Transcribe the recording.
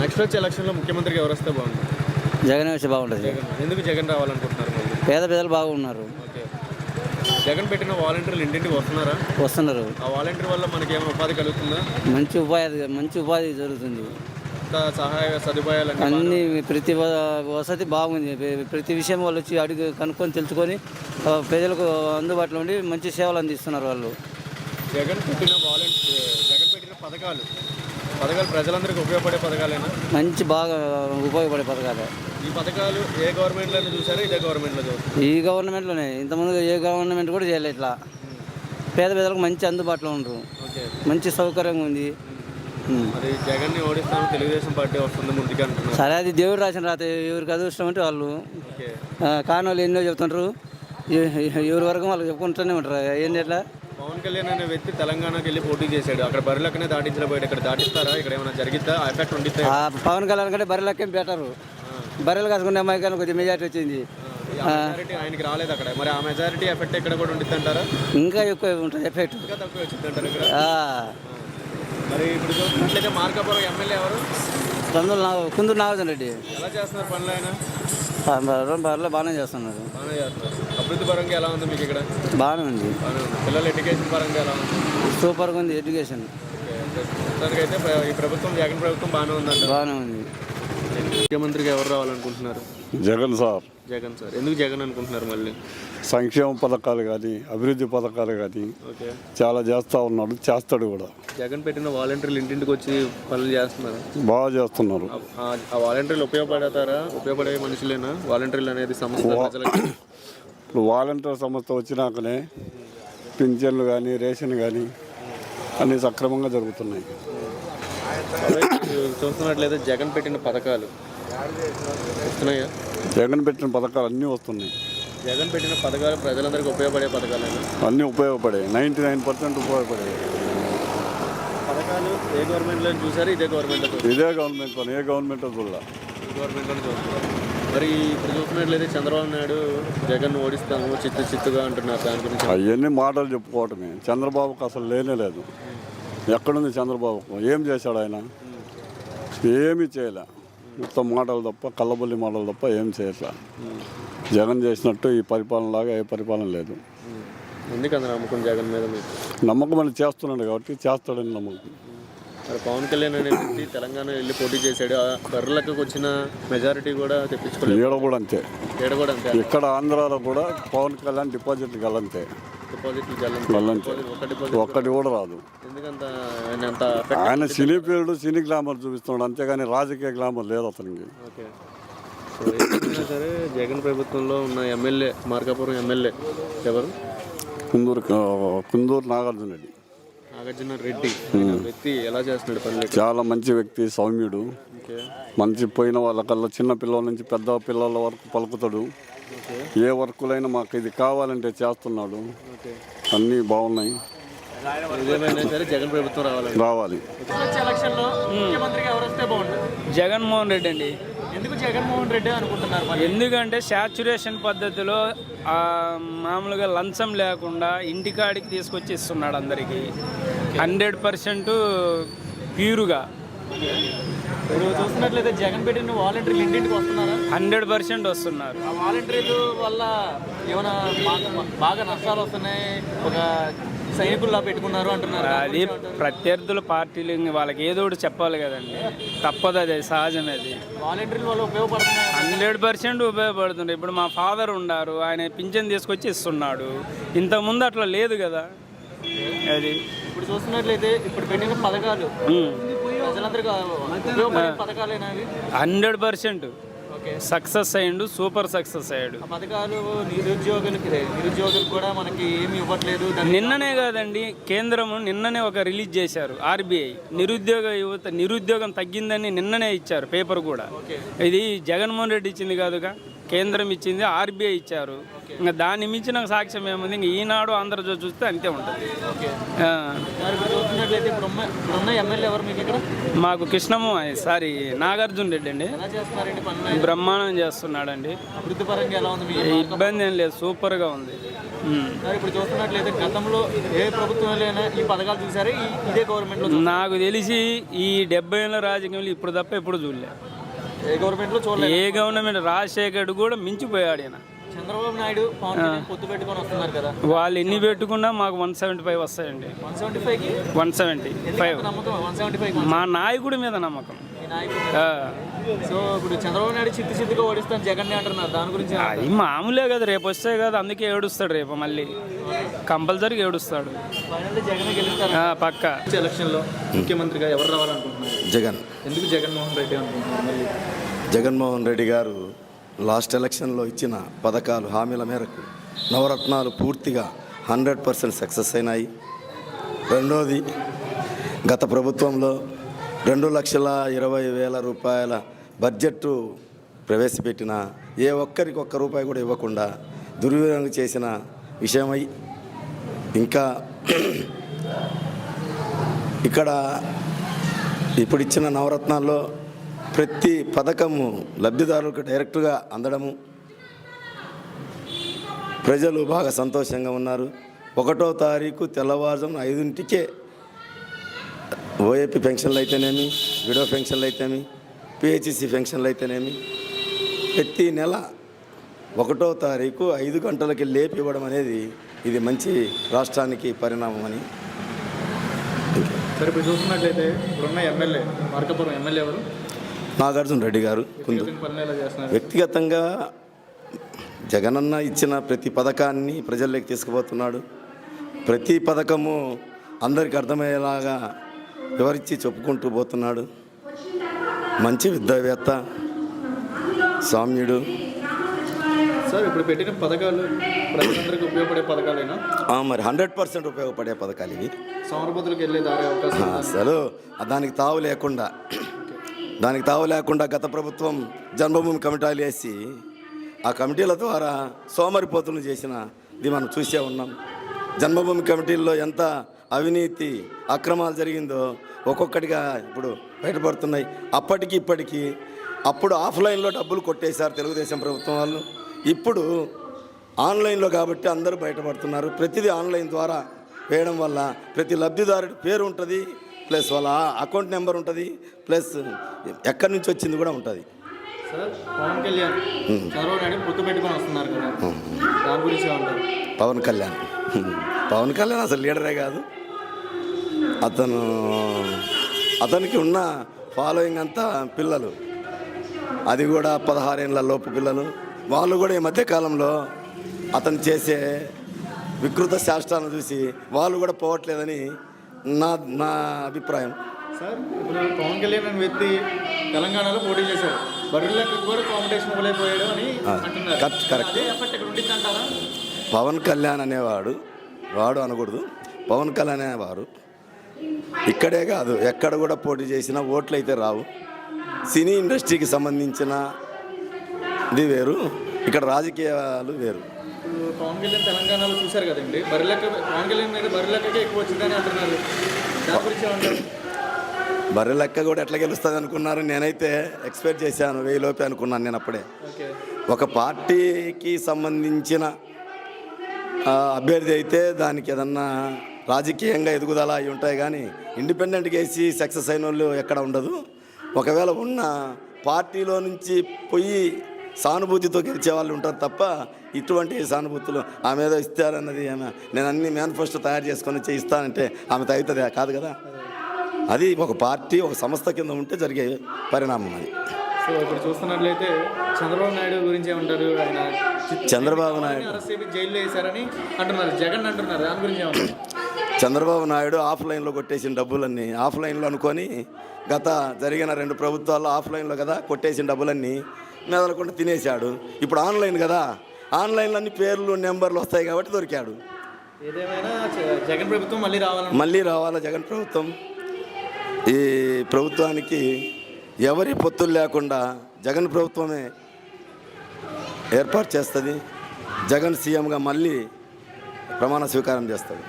Next వచ్చే ఎలక్షన్లో ముఖ్యమంత్రికి ఎవరు వస్తే బాగుంటుంది? జగన్ వచ్చి బాగుంటుంది. ఎందుకు జగన్ రావాలనుకుంటున్నారు పేద ప్రజలు బాగున్నారు. జగన్ పెట్టిన వాలంటీర్లు ఇంటింటికి వస్తున్నారా? వస్తున్నారు. ఆ వాలంటీర్ వల్ల మనకి ఏమైనా ఉపాధి కలుగుతుందా? మంచి ఉపాధి మంచి ఉపాధి జరుగుతుంది. ఇంత సహాయ సదుపాయాలు అన్ని ప్రతి వసతి బాగుంది. ప్ర- ప్రతి విషయం వాళ్ళు వచ్చి అడిగి కనుక్కొని తెలుసుకొని ప్రజలకు అందుబాటులో ఉండి మంచి సేవలు అందిస్తున్నారు వాళ్ళు. జగన్ పెట్టిన వాలంటీర్ జగన్ పెట్టిన పథకాలు పథకాలు ప్రజలందరికీ ఉపయోగపడే పథకాలేనా? మంచి బాగా ఉపయోగపడే పథకాలు. ఈ పథకాలు ఏ గవర్నమెంట్లోనే చూసారా ఇదే గవర్నమెంట్లో చూస్తారు? ఈ గవర్నమెంట్లోనే. ఇంతకుముందు ఏ గవర్నమెంట్ కూడా చేయలేదు ఇట్లా. పేద ప్రజలకు మంచి అందుబాటులో ఉండరు. మంచి సౌకర్యంగా ఉంది. మరి జగన్ని ఓడిస్తాము తెలుగుదేశం పార్టీ వస్తుంది ముందుకు అంటున్నారు. సరే అది దేవుడు రాసిన రాత. ఎవరికి అదృష్టం అంటే వాళ్ళు. కాని వాళ్ళు ఎన్నో చెప్తుంటారు ఎవరి వరకు వాళ్ళు చెప్పుకుంటూనే ఉంటారు. ఏంటి ఎట్లా పవన్ కళ్యాణ్ అనే వ్యక్తి తెలంగాణకి వెళ్ళి పోటీ చేశాడు. అక్కడ బరిలక్కనే దాటించలేకపోయాడు. ఇక్కడ దాటిస్తారా? ఇక్కడ ఏమైనా జరిగిద్దా? ఆ ఎఫెక్ట్ ఉండిద్దా? ఆ పవన్ కళ్యాణ్ కంటే బర్రెలకేం బెటరు. బర్రెలు కాసుకునే అమ్మాయి కానీ కొద్దిగా మెజార్టీ వచ్చింది. మెజారిటీ ఆయనకి రాలేదు అక్కడ. మరి ఆ మెజారిటీ ఎఫెక్ట్ ఇక్కడ కూడా ఉండిద్ది అంటారా ఇంకా ఎక్కువ ఉంటుంది ఎఫెక్ట్ ఇంకా తక్కువ వచ్చింది అంటారు ఇక్కడ మరి ఇప్పుడు చూసినట్లయితే మార్కాపురం ఎమ్మెల్యే ఎవరు? తొందరలో నా కుందూరు నాగార్జున రెడ్డి. ఎలా చేస్తున్నారు పనులు ఆయన బర్రెలు బాగానే చేస్తున్నారు. బాగానే చేస్తున్నారు. అభివృద్ధి పరంగా ఎలా ఉంది మీకు ఇక్కడ? బాగానే ఉంది. బాగానే ఉంది. పిల్లల ఎడ్యుకేషన్ పరంగా ఎలా ఉంది? సూపర్గా ఉంది ఎడ్యుకేషన్. అయితే ఈ ప్రభుత్వం జగన్ ప్రభుత్వం బాగానే ఉందంట బాగానే ఉంది. ముఖ్యమంత్రికి ఎవరు రావాలనుకుంటున్నారు? జగన్ సార్. జగన్ సార్. ఎందుకు జగన్ అనుకుంటున్నారు మళ్ళీ? సంక్షేమ పథకాలు కానీ అభివృద్ధి పథకాలు కానీ ఓకే. చాలా చేస్తూ ఉన్నాడు చేస్తాడు కూడా. జగన్ పెట్టిన వాలంటీర్లు ఇంటింటికి వచ్చి పనులు చేస్తున్నారు. బాగా చేస్తున్నారు. ఆ- వాలంటీర్లు ఉపయోగపడతారా? ఉపయోగపడే మనుషులేనా? వాలంటీర్లు అనేది ఇప్పుడు వాలంటీర్ సంస్థ వచ్చినాకనే పింఛన్లు కానీ రేషన్ కానీ అన్నీ సక్రమంగా జరుగుతున్నాయి. చూస్తున్నట్లయితే జగన్ పెట్టిన పథకాలు వస్తున్నాయా? జగన్ పెట్టిన పథకాలు అన్నీ వస్తున్నాయి. జగన్ పెట్టిన పథకాలు ప్రజలందరికీ ఉపయోగపడే పథకాలేనా? అన్నీ ఉపయోగపడాయి నైంటీ నైన్ పర్సెంట్ ఉపయోగపడాయి పథకాలు ఏ గవర్నమెంట్లో చూసారు? ఇదే గవర్నమెంట్లో చూసారు? ఇదే ఏ గవర్నమెంట్ చూడాల. చూస్తున్నారు మరి ఇప్పుడు చూస్తున్నట్లయితే చంద్రబాబు నాయుడు జగన్ ఓడిస్తాము చిత్తు చిత్తుగా అంటున్నారు దాని గురించి. అవన్నీ మాటలు చెప్పుకోవటమే. చంద్రబాబుకు అసలు లేనే లేదు. ఎక్కడుంది చంద్రబాబుకు? ఏం చేశాడు ఆయన? ఏమీ చేయలే. మొత్తం మాటలు తప్ప కళ్ళబొల్లి మాటలు తప్ప ఏం చేయట్లా. జగన్ చేసినట్టు ఈ పరిపాలన లాగా ఏ పరిపాలన లేదు. ఎందుకంత నమ్మకం జగన్ మీద మీకు? నమ్మకం అని చేస్తున్నాడు కాబట్టి చేస్తాడని నమ్మకం. మరి పవన్ కళ్యాణ్ అనే వ్యక్తి తెలంగాణ వెళ్ళి పోటీ చేశాడు. ఆ బర్రెలకు వచ్చిన మెజారిటీ కూడా తెప్పించుకోలేదు. ఈడ కూడా అంతే. ఏడ కూడా అంతే. ఇక్కడ ఆంధ్రాలో కూడా పవన్ కళ్యాణ్ డిపాజిట్లు గల్లంతే డిపాజిట్లు గల్లంతే ఒక డిపాజిట్ ఒక్కటి కూడా రాదు. ఆయన సినీ ఫీల్డ్ సినీ గ్లామర్ చూపిస్తున్నాడు. అంతేగాని రాజకీయ గ్లామర్ లేదు అతనికి. సరే జగన్ ప్రభుత్వంలో ఉన్న ఎమ్మెల్యే మార్కాపురం ఎమ్మెల్యే ఎవరు? కుందూరు కుందూరు నాగార్జున రెడ్డి. నాగార్జున రెడ్డి. వ్యక్తి ఎలా చేస్తున్నాడు పనులు ఇక్కడ? చాలా మంచి వ్యక్తి సౌమ్యుడు. మంచి పోయిన వాళ్ళకల్లా చిన్న పిల్లల నుంచి పెద్ద పిల్లల వరకు పలుకుతాడు. ఏ వర్కులైనా మాకు ఇది కావాలంటే చేస్తున్నాడు. అన్నీ బాగున్నాయి. జగన్ ప్రభుత్వం రావాలి. రావాలి. ఎలక్షన్లో ముఖ్యమంత్రికి ఎవరు వస్తే బాగుంటుంది? జగన్మోహన్ రెడ్డి అండి. ఎందుకు జగన్మోహన్ రెడ్డి అనుకుంటున్నారు మరి? ఎందుకంటే శాచురేషన్ పద్ధతిలో ఆ, మామూలుగా లంచం లేకుండా ఇంటికాడికి తీసుకొచ్చి ఇస్తున్నాడు అందరికీ. హండ్రెడ్ పర్సెంట్ ప్యూర్గా. ఇప్పుడు చూస్తున్నట్లయితే జగన్ పెట్టిన వాలంటీర్లు ఇంటింటికి వస్తున్నారా? హండ్రెడ్ పర్సెంట్ వస్తున్నారు. ఆ వాలంటీర్లు వల్ల ఏమైనా బాగా బాగా నష్టాలు వస్తున్నాయి? ఒక సైనికుల్లా పెట్టుకున్నారు అంటున్నారు. అది ప్రత్యర్థుల పార్టీలు వాళ్ళకి ఏదో ఒకటి చెప్పాలి కదండి. తప్పదు అది సహజమే అది. వాలంటీర్ల వల్ల ఉపయోగపడుతున్నాయి? హండ్రెడ్ పర్సెంట్ ఉపయోగపడుతుంది ఇప్పుడు మా ఫాదర్ ఉన్నారు ఆయన పింఛన్ తీసుకొచ్చి ఇస్తున్నాడు. ఇంతకుముందు అట్లా లేదు కదా. అది. ఇప్పుడు చూస్తున్నట్లయితే ఇప్పుడు పెట్టిన పథకాలు. Hundred percent. సక్సెస్ అయ్యిండు సూపర్ సక్సెస్ అయ్యాడు. పథకాలు నిరుద్యోగులకి నిరుద్యోగులకు కూడా మనకి ఏమి ఇవ్వట్లేదు నిన్ననే కాదండి కేంద్రము నిన్ననే ఒక రిలీజ్ చేశారు ఆర్బీఐ. నిరుద్యోగ యువత నిరుద్యోగం తగ్గిందని నిన్ననే ఇచ్చారు పేపర్ కూడా. ఇది జగన్మోహన్ రెడ్డి ఇచ్చింది కాదుగా? కేంద్రం ఇచ్చింది ఆర్బీఐ ఇచ్చారు. ఇంకా దాన్ని మించిన సాక్ష్యం ఏముంది? ఇంకా ఈనాడు ఆంధ్రజ్యోతి చూస్తే అంతే ఉంటుంది. మీకు ఇక్కడ? మాకు కృష్ణము సారీ నాగార్జున రెడ్డి అండి. బ్రహ్మాండం చేస్తున్నాడండి. ఇబ్బంది ఏం లేదు సూపర్గా ఉంది. ఇప్పుడు చూస్తున్నట్లయితే గతంలో ఏ ప్రభుత్వంలోనైనా ఈ పథకాలు చూసారే? ఇదే గవర్నమెంట్లో చూ- నాకు తెలిసి ఈ డెబ్బై ఏళ్ళ రాజకీయంలో ఇప్పుడు తప్ప ఎప్పుడు చూడలే. ఏ గవర్నమెంట్లో చూడలేదు. ఏ గవర్నమెంట్ రాజశేఖర్ కూడా మించిపోయాడు ఆయన చంద్రబాబు నాయుడు పొత్తు పెట్టుకొని వస్తున్నారు కదా. వాళ్ళు ఎన్ని పెట్టుకున్నా మాకు వన్ సెవెంటీ ఫైవ్ వస్తాయండి. వన్ సెవెంటీ ఫైవ్కి? One seventy five. నమ్మకం? వన్ సెవెంటీ ఫైవ్ మా నాయకుడి మీద నమ్మకం. ఈ నాయకుడు ఆ, సో ఇప్పుడు చంద్రబాబు నాయుడు చిత్తు చిత్తుగా ఓడిస్తాను జగన్ అంటున్నారు. దాని గురించి? అది మామూలే కదా రేపు వస్తే కదా అందుకే ఏడుస్తాడు రేపు మళ్ళీ. కంపల్సరీగా ఏడుస్తాడు. ఫైనల్లీ జగన్ గెలుస్తారు ఆ, పక్క. ఎలక్షన్లో ముఖ్యమంత్రిగా ఎవరు రావాలనుకుంటున్నారు? జగన్. ఎందుకు జగన్మోహన్ రెడ్డి అనుకుంటున్నారు మళ్ళీ? జగన్మోహన్ రెడ్డి గారు లాస్ట్ ఎలక్షన్లో ఇచ్చిన పథకాలు హామీల మేరకు నవరత్నాలు పూర్తిగా హండ్రెడ్ పర్సెంట్ సక్సెస్ అయినాయి. రెండోది గత ప్రభుత్వంలో రెండు లక్షల ఇరవై వేల రూపాయల బడ్జెట్ ప్రవేశపెట్టిన ఏ ఒక్కరికి ఒక్క రూపాయి కూడా ఇవ్వకుండా దుర్వినియోగం చేసిన విషయమై ఇంకా ఇక్కడ ఇప్పుడు ఇచ్చిన నవరత్నాల్లో ప్రతి పథకము లబ్ధిదారులకు డైరెక్ట్గా అందడము. ప్రజలు బాగా సంతోషంగా ఉన్నారు. ఒకటో తారీఖు తెల్లవారుజామున ఐదింటికే ఓఏపీ పెన్షన్లు అయితేనేమి విడో పెన్షన్లు అయితేనేమి పిహెచ్సి పెన్షన్లు అయితేనేమి ప్రతి నెల ఒకటో తారీఖు ఐదు గంటలకి లేపి ఇవ్వడం అనేది ఇది మంచి రాష్ట్రానికి పరిణామం అని. సరే ఇప్పుడు చూస్తున్నట్లయితే ఇప్పుడున్న ఎమ్మెల్యే మార్కపురం ఎమ్మెల్యే ఎవరు? నాగార్జున రెడ్డి గారు వ్యక్తిగతంగా జగనన్న ఇచ్చిన ప్రతి పథకాన్ని ప్రజల్లోకి తీసుకుపోతున్నాడు. ప్రతి పథకము అందరికి అర్థమయ్యేలాగా వివరించి చెప్పుకుంటూ పోతున్నాడు. మంచి విద్యావేత్త సామ్యుడు. సార్ ఇప్పుడు పెట్టిన పథకాలు ప్రజలందరికీ ఉపయోగపడే పథకాలైనా? మరి హండ్రెడ్ పర్సెంట్ ఉపయోగపడే పథకాలు ఇవి. సోమరపతులకు వెళ్ళే దారి అవకాశం? అసలు దానికి తావు లేకుండా దానికి తావు లేకుండా గత ప్రభుత్వం జన్మభూమి కమిటీలు వేసి ఆ కమిటీల ద్వారా సోమరిపోతులు చేసిన ఇది మనం చూసే ఉన్నాం. జన్మభూమి కమిటీల్లో ఎంత అవినీతి అక్రమాలు జరిగిందో ఒక్కొక్కటిగా ఇప్పుడు బయటపడుతున్నాయి. అప్పటికి ఇప్పటికీ అప్పుడు ఆఫ్లైన్లో డబ్బులు కొట్టేశారు తెలుగుదేశం ప్రభుత్వం వాళ్ళు. ఇప్పుడు ఆన్లైన్లో కాబట్టి అందరూ బయటపడుతున్నారు. ప్రతిదీ ఆన్లైన్ ద్వారా వేయడం వల్ల ప్రతి లబ్ధిదారుడి పేరు ఉంటుంది. ప్లస్ వాళ్ళ అకౌంట్ నెంబర్ ఉంటుంది ప్లస్ ఎక్కడి నుంచి వచ్చింది కూడా ఉంటుంది. పవన్ కళ్యాణ్ చంద్రబాబు నాయుడు పొత్తు పెట్టుకొని వస్తున్నారు కదా. దాని గురించి ఏమంటారు పవన్ కళ్యాణ్. పవన్ కళ్యాణ్ అసలు లీడరే కాదు. అతను అతనికి ఉన్న ఫాలోయింగ్ అంతా పిల్లలు. అది కూడా పదహారేళ్ళ లోపు పిల్లలు. వాళ్ళు కూడా ఈ మధ్య కాలంలో అతను చేసే వికృత శాస్త్రాలను చూసి వాళ్ళు కూడా పోవట్లేదని నా నా అభిప్రాయం. సార్ ఇప్పుడు పవన్ కళ్యాణ్ అనే వ్యక్తి తెలంగాణలో పోటీ చేశారు బర్రెలకు కూడా కాంపిటీషన్ ఇవ్వలేకపోయాడు అని అంటున్నారు. Correct, correct. అదే ఎఫెక్ట్ ఇక్కడ ఉండింది అంటారా? పవన్ కళ్యాణ్ అనేవాడు వాడు అనకూడదు. పవన్ కళ్యాణ్ అనేవారు ఇక్కడే కాదు ఎక్కడ కూడా పోటీ చేసినా ఓట్లు అయితే రావు. సినీ ఇండస్ట్రీకి సంబంధించిన ఇది వేరు. ఇక్కడ రాజకీయాలు వేరు. పవన్ కళ్యాణ్ తెలంగాణలో చూశారు కదండి. పవన్ కళ్యాణ్ మీద ఎక్కువ వచ్చిందని అంటున్నారు. దాని గురించి ఏమంటారు? బర్రె లెక్క కూడా ఎట్లా గెలుస్తుంది అనుకున్నారు. నేనైతే ఎక్స్పెక్ట్ చేశాను వెయ్యి లోపే అనుకున్నాను నేను అప్పుడే. ఒక పార్టీకి సంబంధించిన అభ్యర్థి అయితే దానికి ఏదన్నా రాజకీయంగా ఎదుగుదల అవి ఉంటాయి కానీ ఇండిపెండెంట్గా వేసి సక్సెస్ అయిన వాళ్ళు ఎక్కడ ఉండదు. ఒకవేళ ఉన్న పార్టీలో నుంచి పోయి సానుభూతితో గెలిచే వాళ్ళు ఉంటారు తప్ప ఇటువంటి సానుభూతులు ఆమె ఏదో ఇస్తారన్నది ఆమె నేను అన్ని మేనిఫెస్టో తయారు చేసుకొని వచ్చి ఇస్తానంటే ఆమె తగ్గుతుంది? కాదు కదా. అది ఒక పార్టీ ఒక సంస్థ కింద ఉంటే జరిగే పరిణామం అది. సో ఇప్పుడు చూస్తున్నట్లయితే చంద్రబాబు నాయుడు గురించి ఏమంటారు? ఆయన చంద్రబాబు నాయుడు. జైల్లో వేశారని అంటున్నారు. జగన్ అంటున్నారు. దాని గురించి ఏమంటారు? చంద్రబాబు నాయుడు ఆఫ్లైన్లో కొట్టేసిన డబ్బులన్నీ ఆఫ్లైన్లో అనుకొని గత జరిగిన రెండు ప్రభుత్వాల్లో ఆఫ్లైన్లో కదా కొట్టేసిన డబ్బులన్నీ మెదలకుండా తినేశాడు. ఇప్పుడు ఆన్లైన్ కదా ఆన్లైన్లో అన్ని పేర్లు నెంబర్లు వస్తాయి కాబట్టి దొరికాడు. జగన్ ప్రభుత్వం మళ్ళీ రావాలని మళ్ళీ రావాలా జగన్ ప్రభుత్వం? ఈ ప్రభుత్వానికి ఎవరి పొత్తులు లేకుండా జగన్ ప్రభుత్వమే ఏర్పాటు చేస్తుంది. జగన్ సీఎంగా మళ్ళీ ప్రమాణ స్వీకారం చేస్తుంది.